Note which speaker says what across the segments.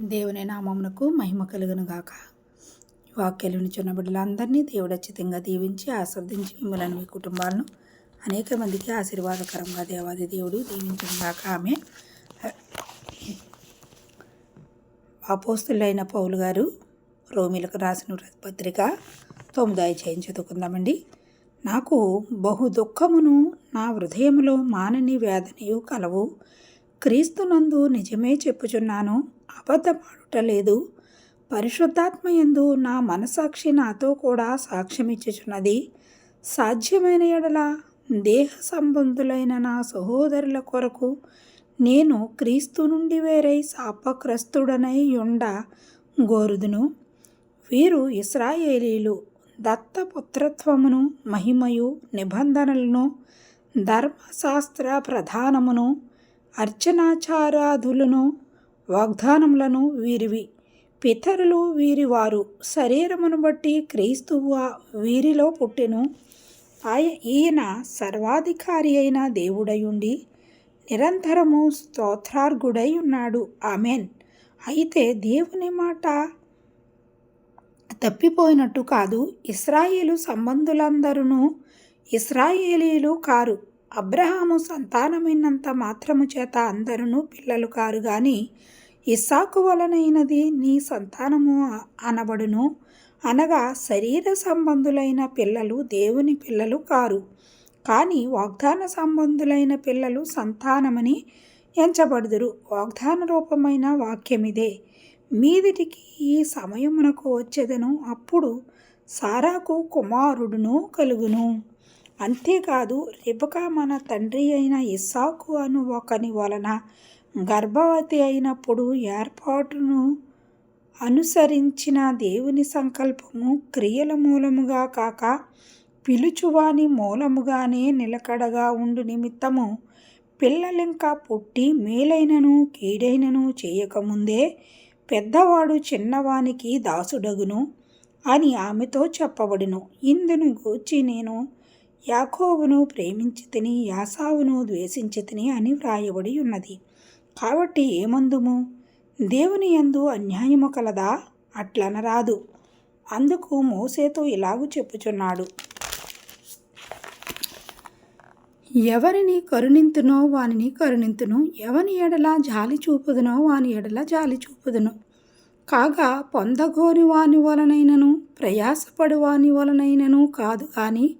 Speaker 1: దేవుని నామమునకు మహిమ కలుగును గాక. వాక్యాలను చిన్న బిడ్డలందరినీ దేవుడు దీవించి ఆస్వాదించి మిమ్మల్ని మీ కుటుంబాలను అనేక మందికి ఆశీర్వాదకరంగా దేవాది దేవుడు దీవించిన గాక. ఆమె అపోస్తులైన పౌలు గారు రోమిలకు రాసిన పత్రిక తొమ్మిదాయి చేయం చదువుకుందామండి. నాకు బహు దుఃఖమును నా హృదయంలో మానని వేదనయు కలవు. క్రీస్తునందు నిజమే చెప్పుచున్నాను. అబద్ధమాడుట లేదు పరిశుద్ధాత్మ యందు నా మనసాక్షి నాతో కూడా సాక్ష్యమిచ్చుచున్నది. సాధ్యమైన ఎడల దేహ సంబంధులైన నా సహోదరుల కొరకు నేను క్రీస్తు నుండి వేరై శాపగ్రస్తుడనై ఉండ గోరుదును. వీరు ఇస్రాయేలీలు దత్తపుత్రత్వమును మహిమయు నిబంధనలను ధర్మశాస్త్ర ప్రధానమును అర్చనాచారాధులను వాగ్దానములను వీరివి. పితరులు వీరివారు. శరీరమును బట్టి క్రీస్తువు వీరిలో పుట్టెను. ఆయ ఈయన సర్వాధికారి అయిన దేవుడయుండి నిరంతరము స్తోత్రార్గుడై ఉన్నాడు ఆమెన్. అయితే దేవుని మాట తప్పిపోయినట్టు కాదు. ఇస్రాయేలు సంబంధులందరూ ఇస్రాయేలీలు కారు. అబ్రహాము సంతానమైనంత మాత్రము చేత అందరూ పిల్లలు కారు కానీ ఇస్సాకు వలనైనది నీ సంతానము అనబడును. అనగా శరీర సంబంధులైన పిల్లలు దేవుని పిల్లలు కారు. కానీ వాగ్దాన సంబంధులైన పిల్లలు సంతానమని ఎంచబడుదురు. వాగ్దాన రూపమైన వాక్యమిదే. మీదిటికి ఈ సమయమునకు వచ్చేదను. అప్పుడు సారాకు కుమారుడును కలుగును. అంతేకాదు రిబకా మన తండ్రి అయిన ఇస్సాకు అను ఒకని వలన గర్భవతి అయినప్పుడు ఏర్పాటును అనుసరించిన దేవుని సంకల్పము క్రియల మూలముగా కాక పిలుచువాని మూలముగానే నిలకడగా ఉండు నిమిత్తము పిల్లలింకా పుట్టి మేలైనను కీడైనను చేయకముందే పెద్దవాడు చిన్నవానికి దాసుడగును అని ఆమెతో చెప్పబడును. ఇందును గూర్చి నేను యాకోబును ప్రేమించి తిని యాసావును ద్వేషించి తిని అని వ్రాయబడి ఉన్నది. కాబట్టి ఏమందుము? దేవుని యందు అన్యాయము కలదా? అట్లనరాదు. అందుకు మోసేతో ఇలాగూ చెప్పుచున్నాడు. ఎవరిని కరుణింతునో వానిని కరుణింతును. ఎవని ఎడల జాలి చూపుదునో వాని ఎడల జాలి చూపుదును. కాగా పొందగోని వాని వలనైనను ప్రయాసపడు వాని వలనైనను కాదు కానీ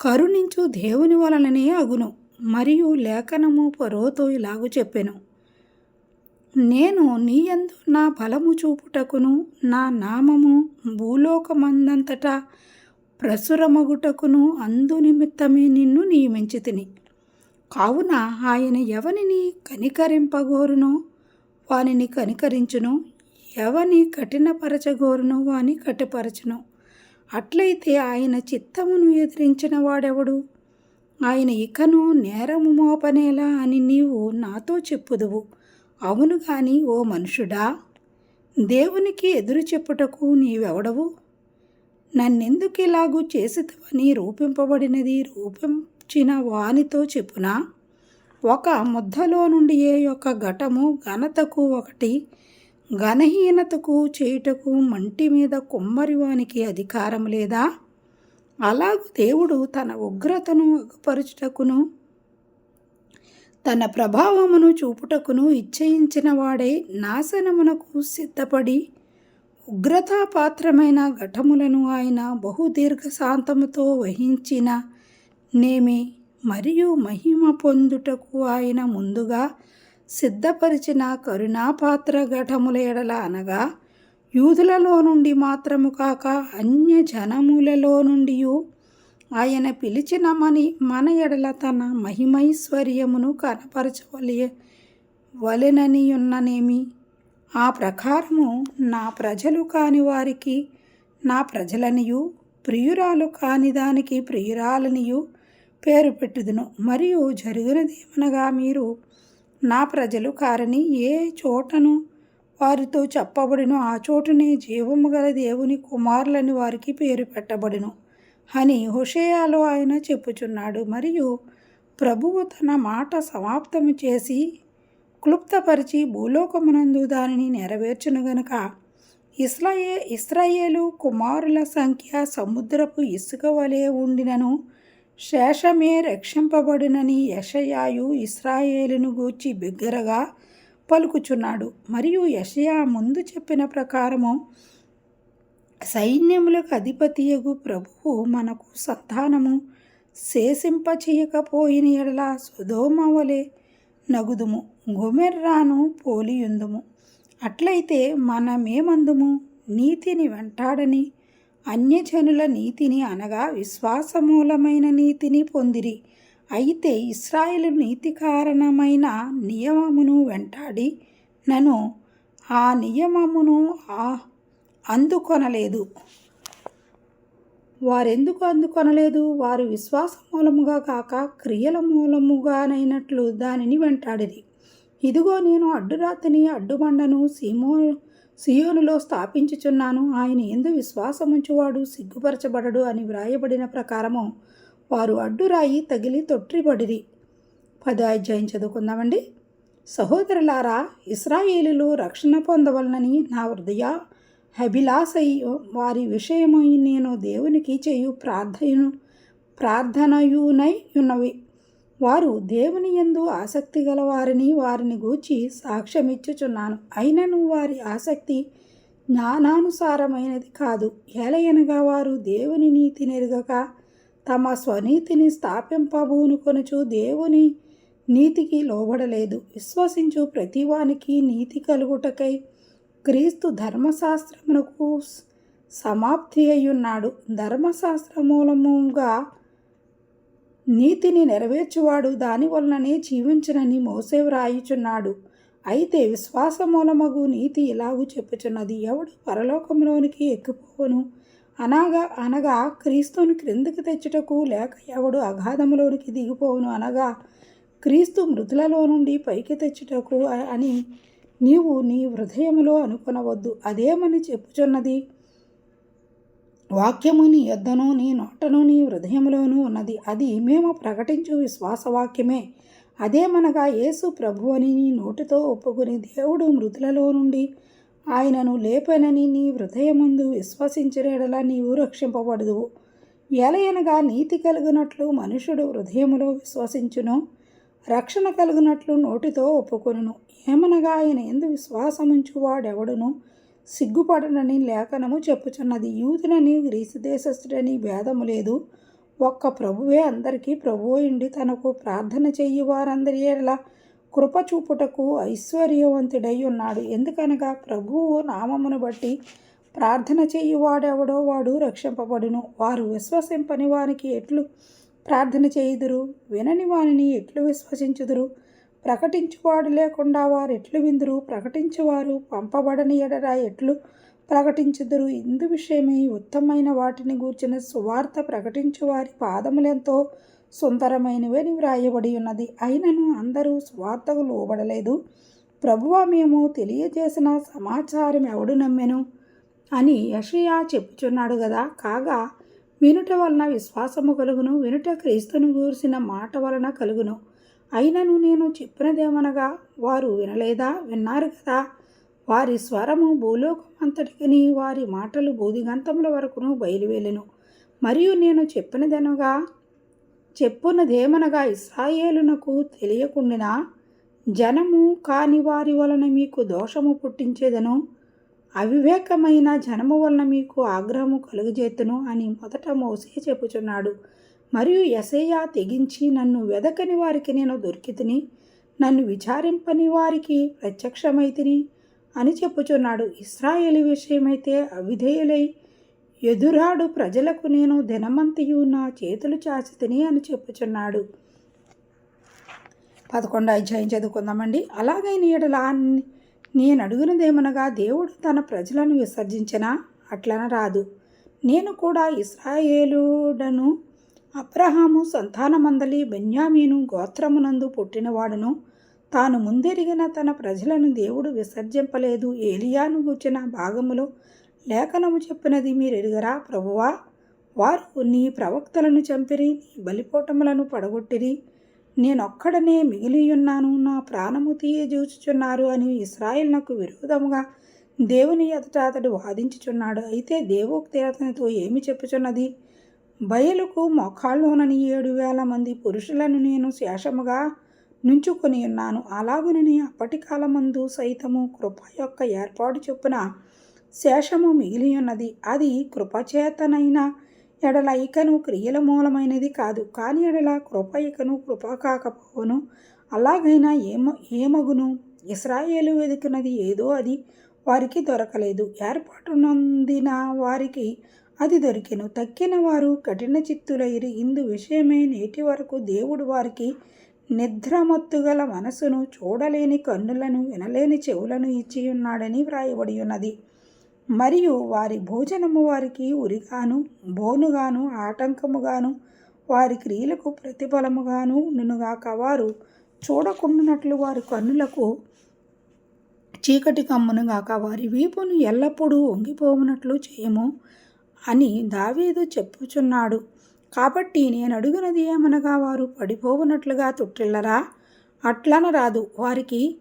Speaker 1: కరుణించు దేవుని వలననే అగును. మరియు లేఖనము పరోతో ఇలాగు చెప్పెను. నేను నీయందు నా బలము చూపుటకును నా నామము భూలోకమందంతటా ప్రసురమగుటకును అందు నిమిత్తమే నిన్ను నియమించి తిని కావున ఆయన ఎవనిని కనికరింపగోరునో వానిని కనికరించును ఎవని కఠినపరచగోరునో వాని కఠిపరచును అట్లయితే ఆయన చిత్తమును ఎదిరించిన వాడెవడు? ఆయన ఇకను నేరము మోపనేలా అని నీవు నాతో చెప్పుదువు. అవును గాని ఓ మనుషుడా! దేవునికి ఎదురు చెప్పుటకు నీవెవడవు? నన్నెందుకు ఇలాగూ చేసితవని రూపింపబడినది రూపించిన వానితో చెప్పునా? ఒక ముద్దలో నుండి ఏ యొక్క ఘటము ఘనతకు ఒకటి ఘనహీనతకు చేయుటకు మంటి మీద కుమ్మరివానికి అధికారం లేదా? అలాగూ దేవుడు తన ఉగ్రతను అగుపరుచుటకును తన ప్రభావమును చూపుటకును ఇచ్చయించిన వాడే నాశనమునకు సిద్ధపడి ఉగ్రతాపాత్రమైన ఘటములను ఆయన బహుదీర్ఘశాంతముతో వహించిన నేమి మరియు మహిమ పొందుటకు ఆయన ముందుగా సిద్ధపరిచిన కరుణాపాత్ర ఘటముల ఎడల అనగా యూదులలో నుండి మాత్రము కాక అన్య జనములలో నుండి ఆయన పిలిచిన మని మన ఎడల తన మహిమైశ్వర్యమును కనపరచవలే వలెనని ఉన్ననేమి ఆ ప్రకారము నా ప్రజలు కాని వారికి నా ప్రజలనియు ప్రియురాలు కాని దానికి ప్రియురాలనియు పేరు పెట్టుదును. మరియు జరిగినదేమనగా మీరు నా ప్రజలు కారని ఏ చోటను వారితో చెప్పబడినో ఆ చోటునే జీవము గల దేవుని కుమారులని వారికి పేరు పెట్టబడును. అని హుషేయాలో ఆయన చెప్పుచున్నాడు. మరియు ప్రభువు తన మాట సమాప్తము చేసి క్లుప్తపరిచి భూలోకమునందు దానిని నెరవేర్చును గనుక ఇస్రాయే ఇస్రాయేలు కుమారుల సంఖ్య సముద్రపు ఇసుక వలె ఉండినను శేషమే రక్షింపబడినని యషయాయు ఇస్రాయేలును గూర్చి బిగ్గరగా పలుకుచున్నాడు. మరియు యషయా ముందు చెప్పిన ప్రకారము సైన్యములకు అధిపతియగు ప్రభువు మనకు సంతానము. శేషింపచేయకపోయిన ఎడల సుధోమ వలె నగుదుము. గొమెర్రాను పోలియుందుము. అట్లయితే మనమేమందుము? నీతిని వెంటాడని అన్యజనుల నీతిని అనగా విశ్వాసమూలమైన నీతిని పొందిరి. అయితే ఇస్రాయిలు నీతి కారణమైన నియమమును వెంటాడి నను ఆ నియమమును ఆ అందుకొనలేదు. వారెందుకు అందుకొనలేదు? వారు విశ్వాస మూలముగా కాక క్రియల మూలముగానైనట్లు దానిని వెంటాడిరి. ఇదిగో నేను అడ్డురాతిని అడ్డుబండను సీమో సియోనులో స్థాపించుచున్నాను. ఆయన ఎందు విశ్వాసముంచువాడు సిగ్గుపరచబడడు అని వ్రాయబడిన ప్రకారము వారు అడ్డురాయి తగిలి తొట్టిపడిరి. పదాధ్యాయం చదువుకుందామండి. సహోదరులారా ఇస్రాయేలులు రక్షణ పొందవలనని నా హృదయ అభిలాషై వారి విషయమై నేను దేవునికి చేయు ప్రార్థను ప్రార్థనయునై ఉన్నవి వారు దేవుని యందు ఆసక్తి గలవారిని వారిని గూర్చి సాక్ష్యమిచ్చుచున్నాను. అయినను వారి ఆసక్తి జ్ఞానానుసారమైనది కాదు. ఎలయనగా వారు దేవుని నీతి నెరుగక తమ స్వనీతిని స్థాపింపబూనుకొనుచు దేవుని నీతికి లోబడలేదు. విశ్వసించు ప్రతివానికి నీతి కలుగుటకై క్రీస్తు ధర్మశాస్త్రమునకు సమాప్తి అయ్యున్నాడు. ధర్మశాస్త్ర మూలముగా నీతిని నెరవేర్చువాడు దాని వలననే మోసే వ్రాయుచున్నాడు. అయితే విశ్వాస మూలమగు నీతి ఇలాగూ చెప్పుచున్నది. ఎవడు పరలోకంలోనికి ఎక్కిపోవును? అనగా అనగా క్రీస్తుని క్రిందికి తెచ్చుటకు లేక ఎవడు అగాధములోనికి దిగిపోవును? అనగా క్రీస్తు మృతులలో నుండి పైకి తెచ్చుటకు అని నీవు నీ హృదయములో అనుకొనవద్దు. అదేమని చెప్పుచున్నది? వాక్యము నీ యొద్దను నీ నోటను నీ హృదయములోనూ ఉన్నది. అది మేము ప్రకటించు విశ్వాసవాక్యమే. అదేమనగా యేసు ప్రభు అని నీ నోటితో ఒప్పుకుని దేవుడు మృతులలో నుండి ఆయనను లేపనని నీ హృదయముందు విశ్వసించినడలా నీవు రక్షింపబడదువు. ఎలయనగా నీతి కలిగినట్లు మనుషుడు హృదయములో విశ్వసించును. రక్షణ కలిగినట్లు నోటితో ఒప్పుకొనును. ఏమనగా ఆయన ఎందు విశ్వాసముంచు వాడెవడును సిగ్గుపడనని లేఖనము చెప్పుచున్నది. యూదునని గ్రీసు దేశస్థుడని భేదము లేదు. ఒక్క ప్రభువే అందరికీ ప్రభువు ఇండి తనకు ప్రార్థన చెయ్యి వారందరి ఎడల కృప చూపుటకు ఐశ్వర్యవంతుడై ఉన్నాడు ఎందుకనగా ప్రభువు నామమును బట్టి ప్రార్థన చెయ్యువాడెవడో వాడు రక్షింపబడును. వారు విశ్వసింపని వారికి ఎట్లు ప్రార్థన చేయుదురు వినని వానిని ఎట్లు విశ్వసించుదురు? ప్రకటించువాడు లేకుండా వారు ఎట్లు విందురు? ప్రకటించువారు పంపబడని ఎడరా ఎట్లు ప్రకటించుదురు? ఇందు విషయమై ఉత్తమైన వాటిని గూర్చిన సువార్త ప్రకటించు వారి పాదములెంతో సుందరమైనవని వ్రాయబడి ఉన్నది. అయినను అందరూ సువార్తకు లోబడలేదు. ప్రభువ మేము తెలియజేసిన సమాచారం ఎవడు నమ్మెను? అని యషయా చెప్పుచున్నాడు కదా కాగా వినుట వలన విశ్వాసము కలుగును వినుట క్రీస్తును గూర్చిన మాట వలన కలుగును. అయినను నేను చెప్పినదేమనగా వారు వినలేదా? విన్నారు కదా. వారి స్వరము భూలోకమంతటికి వారి మాటలు బోధిగంతముల వరకును బయలువెళ్ళెను మరియు నేను చెప్పినదనగా చెప్పున్నదేమనగా ఇస్రాయేలునకు తెలియకుండినా జనము కాని వారి వలన మీకు దోషము పుట్టించేదను. అవివేకమైన జనము వలన మీకు ఆగ్రహము కలుగజేతును అని మొదట మోసే చెప్పుచున్నాడు. మరియు యసయ్య తెగించి నన్ను వెదకని వారికి నేను దొరికితిని నన్ను విచారింపని వారికి ప్రత్యక్షమైతిని అని చెప్పుచున్నాడు. ఇస్రాయేలీ విషయమైతే అవిధేయులై ఎదురాడు ప్రజలకు నేను దినమంతియు నా చేతులు చాచితిని అని చెప్పుచున్నాడు. పదకొండు అధ్యాయం చదువుకుందామండి. అలాగైన ఎడలా నేను అడుగునదేమనగా దేవుడు తన ప్రజలను విసర్జించినా అట్లన రాదు. నేను కూడా ఇస్రాయేలుడను అబ్రహాము సంతానమందలి బెన్యామీను గోత్రమునందు పుట్టినవాడును. తాను ముందెరిగిన తన ప్రజలను దేవుడు విసర్జింపలేదు. ఏలియాను గూర్చిన భాగములో లేఖనము చెప్పినది మీరు ఎరుగరా ప్రభువా? వారు నీ ప్రవక్తలను చంపిరి నీ బలిపోటములను పడగొట్టిరి. నేనొక్కడనే మిగిలియున్నాను. నా ప్రాణము తీయజూచుచున్నారు అని ఇస్రాయిల్నకు విరోధముగా దేవుని ఎదుట అతడు వాదించుచున్నాడు. అయితే దేవోక్తి అతనితో ఏమి చెప్పుచున్నది? బయలుకు మొఖాల్లోనని ఏడు వేల మంది పురుషులను నేను శేషముగా నుంచుకొని ఉన్నాను. అలాగునని అప్పటి కాలమందు సైతము కృప యొక్క ఏర్పాటు చొప్పున శేషము మిగిలి ఉన్నది అది కృపచేతనైన ఎడల ఇకను క్రియల మూలమైనది కాదు. కాని ఎడల కృప ఇకను కృప కాకపోవును. అలాగైనా ఏమ ఏమగును? ఇస్రాయేలు వెతికినది ఏదో అది వారికి దొరకలేదు. ఏర్పాటు నొందిన వారికి అది దొరికెను. తక్కిన వారు కఠిన చిత్తులైరి. ఇందు విషయమే నేటి వరకు దేవుడు వారికి నిద్రమత్తుగల మనసును చూడలేని కన్నులను వినలేని చెవులను ఇచ్చి ఉన్నాడని వ్రాయబడి ఉన్నది మరియు వారి భోజనము వారికి ఉరిగాను బోనుగాను ఆటంకముగాను వారి క్రియలకు ప్రతిఫలముగాను నునుగాక వారు చూడకుండానట్లు వారి కన్నులకు చీకటి కమ్మునుగాక వారి వీపును ఎల్లప్పుడూ వంగిపోమునట్లు చేయము అని దావీదు చెప్పుచున్నాడు. కాబట్టి నేను అడుగునది ఏమనగా వారు పడిపోవునట్లుగా తుట్టిల్లరా? అట్లనరాదు. వారికి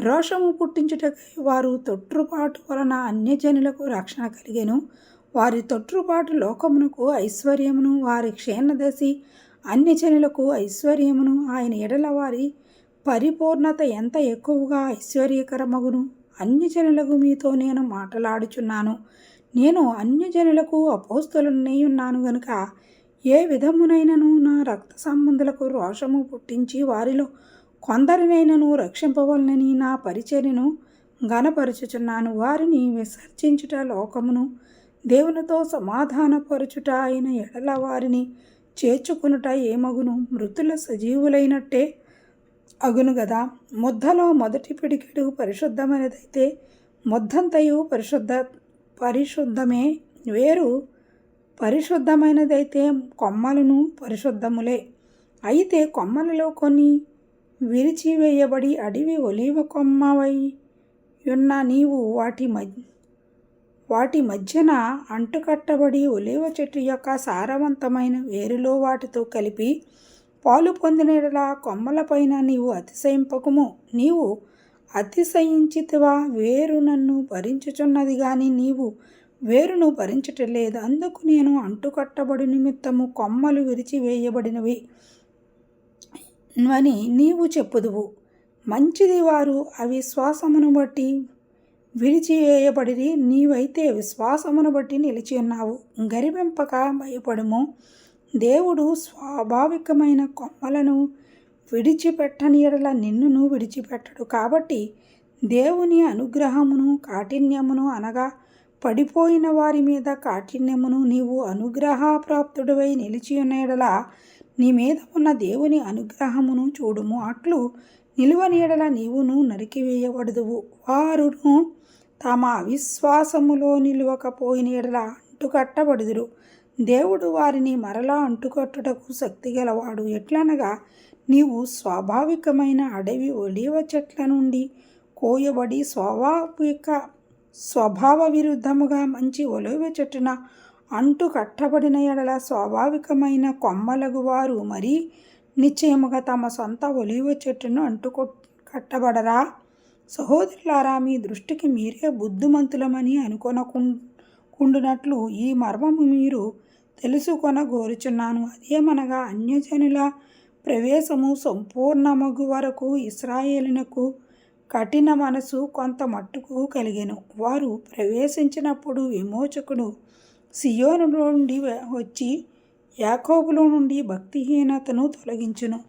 Speaker 1: రోషము పుట్టించుటకై వారు తొట్టుపాటు వలన అన్యజనులకు రక్షణ కలిగెను. వారి తొట్టుపాటు లోకమునకు ఐశ్వర్యమును వారి క్షీణదశి అన్యజనులకు ఐశ్వర్యమును. ఆయన ఎడల వారి పరిపూర్ణత ఎంత ఎక్కువగా ఐశ్వర్యకరమగును. అన్యజనులకు మీతో నేను మాట్లాడుచున్నాను. నేను అన్యజనులకు అపోస్తులనే ఉన్నాను గనుక ఏ విధమునైనను నా రక్త సంబంధులకు రోషము పుట్టించి వారిలో కొందరినైనను రక్షింపవలనని నా పరిచర్యను గనపరుచుచున్నాను వారిని విసర్జించుట లోకమును దేవునితో సమాధానపరుచుట అయిన ఎడల వారిని చేర్చుకునుట ఏమగును? మృతుల సజీవులైనట్టే అగును గదా? ముద్దలో మొదటి పిడికెడు పరిశుద్ధమైనదైతే ముద్దంతయు పరిశుద్ధ పరిశుద్ధమే వేరు. పరిశుద్ధమైనదైతే కొమ్మలను పరిశుద్ధములే. అయితే కొమ్మలలో కొన్ని విరిచివేయబడి అడవి ఒలీవ కొమ్మవై ఉన్న నీవు వాటి మధ్య వాటి మధ్యన అంటుకట్టబడి ఒలీవ చెట్టు యొక్క సారవంతమైన వేరులో వాటితో కలిపి పాలు పొందినలా కొమ్మలపైన నీవు అతిశయింపకము. నీవు అతిశయించితివా? వేరు నన్ను భరించుచున్నది కానీ నీవు వేరును భరించటలేదు అందుకు నేను అంటుకట్టబడి నిమిత్తము కొమ్మలు విరిచివేయబడినవి. అని నీవు చెప్పుదువు. మంచిది వారు అవిశ్వాసమును బట్టి విరిచివేయబడి నీవైతే విశ్వాసమును బట్టి నిలిచి ఉన్నావు. గరిబెంపక భయపడము. దేవుడు స్వాభావికమైన కొమ్మలను విడిచిపెట్టని ఎడల నిన్నును విడిచిపెట్టడు. కాబట్టి దేవుని అనుగ్రహమును కాఠిన్యమును అనగా పడిపోయిన వారి మీద కాఠిన్యమును నీవు అనుగ్రహప్రాప్తుడివై నిలిచి ఉన్న ఎడల నీ మీద ఉన్న దేవుని అనుగ్రహమును చూడుము. అట్లు నిలువ ఎడల నీవును నరికివేయబడదువు. వారును తమ అవిశ్వాసములో నిలువకపోయిన ఎడల అంటుకట్టబడుదురు. దేవుడు వారిని మరలా అంటుకట్టుటకు శక్తి గలవాడు. ఎట్లనగా నీవు స్వాభావికమైన అడవి ఒలివ చెట్ల నుండి కోయబడి స్వాభావిక స్వభావ విరుద్ధముగా మంచి ఒలివ చెట్టున అంటు కట్టబడిన ఎడల స్వాభావికమైన కొమ్మలగు వారు నిశ్చయముగా తమ సొంత ఒలివ చెట్టును అంటు కట్టబడరా? సహోదరులారా మీ దృష్టికి మీరే బుద్ధిమంతులమని అనుకొనకుండునట్లు ఈ మర్మము మీరు తెలుసుకొన కోరుచున్నాను అదేమనగా అన్యజనుల ప్రవేశము సంపూర్ణమగు వరకు ఇస్రాయేలునకు కఠిన మనసు కొంత మట్టుకు కలిగెను. వారు ప్రవేశించినప్పుడు విమోచకుడు సియోను నుండి వచ్చి యాకోబులో నుండి భక్తిహీనతను తొలగించును.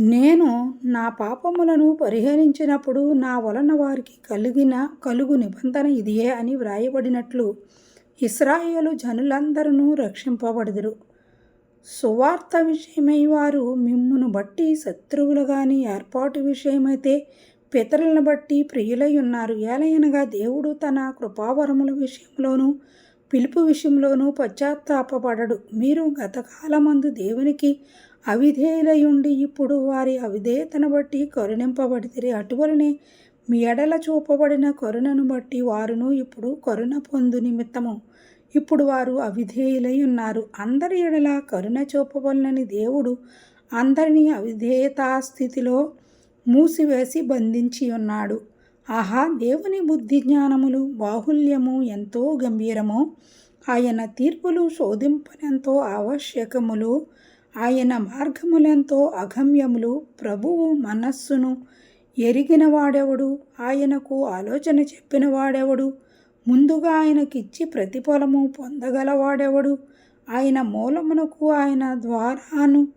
Speaker 1: నేను నా పాపములను పరిహరించినప్పుడు నా వలన వారికి కలిగిన కలుగు నిబంధన ఇదియే అని వ్రాయబడినట్లు ఇస్రాయేలు జనులందరూ రక్షింపబడదురు. సువార్త విషయమై వారు మిమ్మును బట్టి శత్రువులు కానీ ఏర్పాటు విషయమైతే పితరులను బట్టి ప్రియులై ఉన్నారు. ఏలయనగా దేవుడు తన కృపావరముల విషయంలోనూ పిలుపు విషయంలోనూ పశ్చాత్తాపడడు మీరు గతకాలమందు దేవునికి అవిధేయులై ఉండి ఇప్పుడు వారి అవిధేయతను బట్టి కరుణింపబడితే అటువలనే మీ ఎడల చూపబడిన కరుణను బట్టి వారును ఇప్పుడు కరుణ పొందు నిమిత్తము. ఇప్పుడు వారు అవిధేయులై ఉన్నారు. అందరి ఎడల కరుణ చూపవలనని దేవుడు అందరినీ అవిధేయతా స్థితిలో మూసివేసి బంధించి ఉన్నాడు. ఆహా దేవుని బుద్ధి జ్ఞానములు బాహుల్యము ఎంతో గంభీరము ఆయన తీర్పులు శోధింపనెంతో ఆవశ్యకములు ఆయన మార్గములెంతో అగమ్యములు ప్రభువు మనస్సును ఎరిగిన వాడెవడు? ఆయనకు ఆలోచన చెప్పిన వాడెవడు? ముందుగా ఆయనకిచ్చి ప్రతిఫలము పొందగలవాడెవడు ఆయన మూలమునకు ఆయన ద్వారాను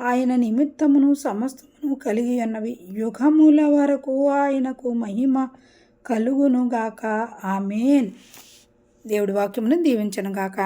Speaker 1: ఆయన నిమిత్తమును సమస్తమును కలిగి ఉన్నవి యుగముల వరకు ఆయనకు మహిమ కలుగును గాక ఆమెన్. దేవుడి వాక్యమును దీవించను గాక